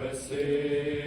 небеси.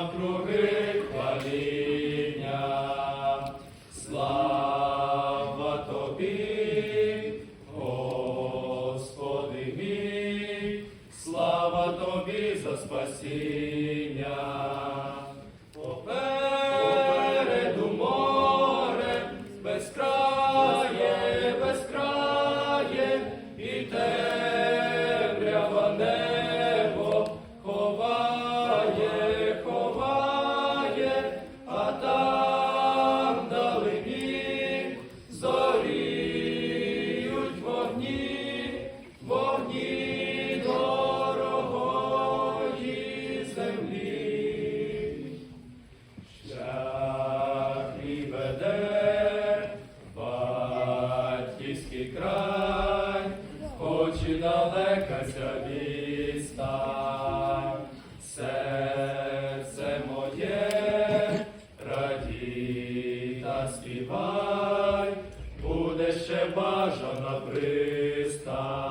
навкруги хваління. Слава тобі, Господи слава тобі за спасіння. далека ця відстань. серце моє раді та співай, буде ще бажана пристань.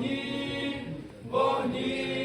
вогні, вогні.